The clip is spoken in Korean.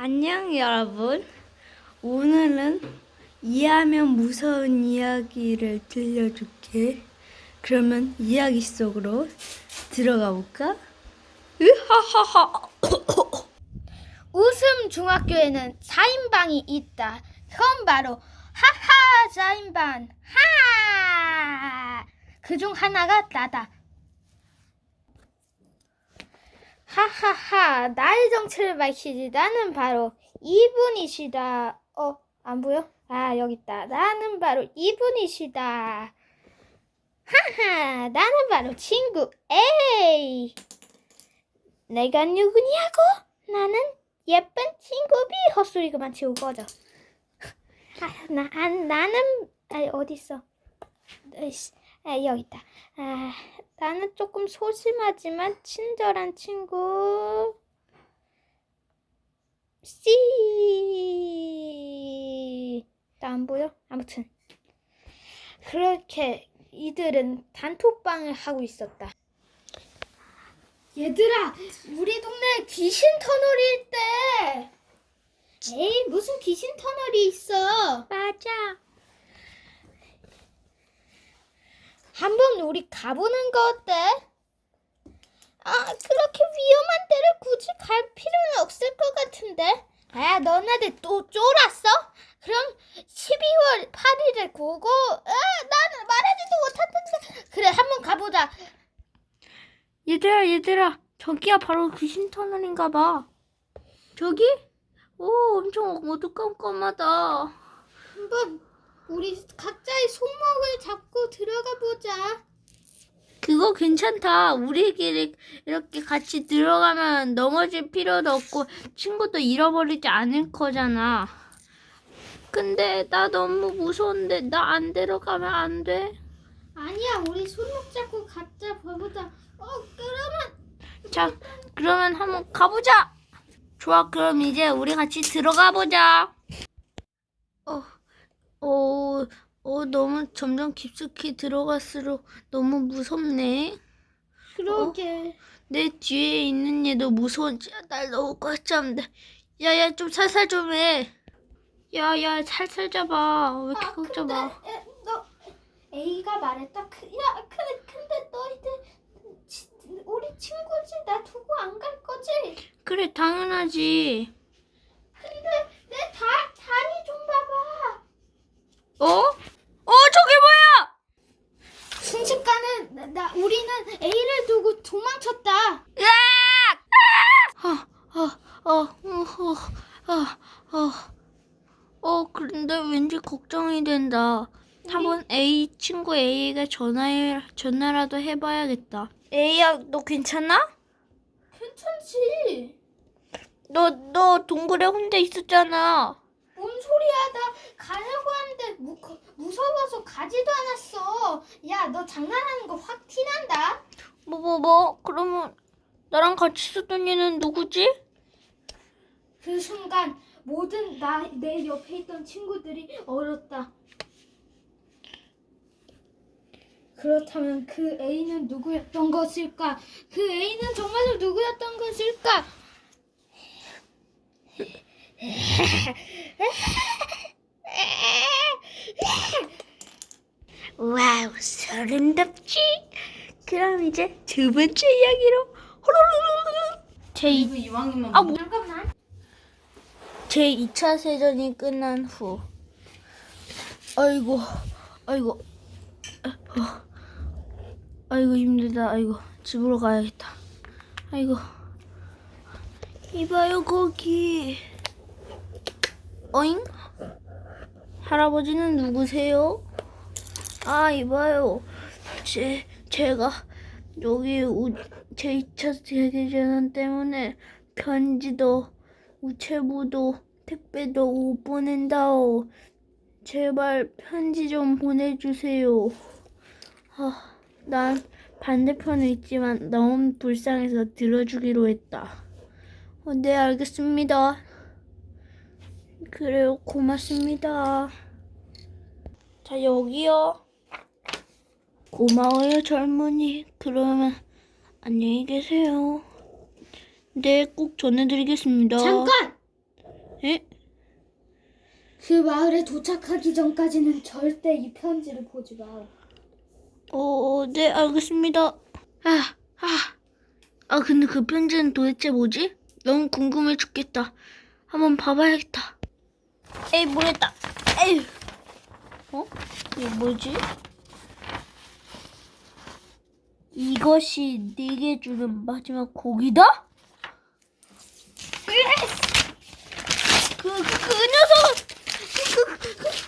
안녕 여러분. 오늘은 이해하면 무서운 이야기를 들려줄게. 그러면 이야기 속으로 들어가 볼까? 으하하하. 웃음 중학교에는 4인방이 있다. 그건 바로 하하 4인방. 하! 그중 하나가 나다. 하하하 나의 정체를 밝히지 나는 바로 이분이시다. 어, 안 보여? 아, 여기 있다. 나는 바로 이분이시다. 하하 나는 바로 친구 A. 내가 누구냐고? 나는 예쁜 친구 B 헛소리 그만 치고 꺼져. 아, 나, 아, 나는 아? 으이씨, 아, 여기 있다. 아, 나는 조금 소심하지만 친절한 친구 C. 나 안 보여? 아무튼 그렇게 이들은 단톡방을 하고 있었다. 얘들아, 우리 동네에 귀신 터널이 있대. 에이, 무슨 귀신 터널이 있어? 맞아. 한번 우리 가보는 거 어때? 아, 그렇게 위험한 데를 굳이 갈 필요는 없을 것 같은데. 아, 너네들 또 쫄았어? 그럼 12월 8일에 고고. 아, 나는 말하지도 못하던데. 그래, 한번 가보자. 얘들아 얘들아 저기야 바로 귀신 터널인가 봐. 저기? 오 엄청 어두컴컴하다. 한번 우리 각자의 손목을 잡고 들어가 보자. 그거 괜찮다. 우리끼리 이렇게 같이 들어가면 넘어질 필요도 없고 친구도 잃어버리지 않을 거잖아. 근데 나 너무 무서운데 나 안 들어가면 안 돼. 아니야, 우리 손목 잡고 각자 보보자. 어, 그러면 자, 그러면 한번 가보자. 좋아, 그럼 이제 우리 같이 들어가 보자. 어, 어, 어, 너무 점점 깊숙이 들어갈수록 너무 무섭네. 그러게. 내 뒤에 있는 얘도 무서운지 날 너무 꽉 잡는데. 야야, 좀 살살 좀 해. 야야, 살살 잡아. 왜 이렇게 아, 꽉 근데 잡아? 에, 너 A가 말했다. 그, 야, 근데 근데 너희들 치, 우리 친구지 나 두고 안 갈 거지? 그래, 당연하지. 근데 내 다, 다리 좀 봐봐. 어? 어, 저게 뭐야? 순식간에 나, 나 우리는 A를 두고 도망쳤다. 어, 어, 어, 어, 어, 어, 어, 그런데 왠지 걱정이 된다. 한번 A 친구 A에게 전화해 전화라도 해봐야겠다. A야, 너 괜찮아? 괜찮지? 너 너 동굴에 혼자 있었잖아. 뭔 소리야? 나 가려고 하는데 무, 무서워서 가지도 않았어. 야, 너 장난하는 거 확 티난다. 뭐 뭐 뭐? 그러면 나랑 같이 있었던 얘는 누구지? 그 순간 모든 나 내 옆에 있던 친구들이 얼었다. 그렇다면 그 A는 누구였던 것일까? 그 A는 정말로 누구였던 것일까? 와우, 소름 돋지. 그럼 이제 두 번째 이야기로 호로로로로 제 이왕이면 아, 뭐- 잠깐만. 제 2차 세전이 끝난 후 아이고 아이고 어, 아이고 힘들다 아이고 집으로 가야겠다 아이고 이봐요 거기 어잉? 할아버지는 누구세요? 아 이봐요 제, 제가 여기 우, 제 2차 세계대전 때문에 편지도 우체부도 택배도 못 보낸다오. 제발 편지 좀 보내주세요. 아, 난 반대편에 있지만 너무 불쌍해서 들어주기로 했다. 어, 네, 알겠습니다. 그래요, 고맙습니다. 자, 여기요. 고마워요, 젊은이. 그러면 안녕히 계세요. 네, 꼭 전해드리겠습니다. 잠깐. 에? 그 마을에 도착하기 전까지는 절대 이 편지를 보지 마. 어, 네, 알겠습니다. 아, 아. 아, 근데 그 편지는 도대체 뭐지? 너무 궁금해 죽겠다. 한번 봐봐야겠다. 에이, 모르겠다. 에이. 어? 이게 뭐지? 이것이 네게 주는 마지막 곡이다? 그, 그, 그 녀석! 그, 그, 그, 그.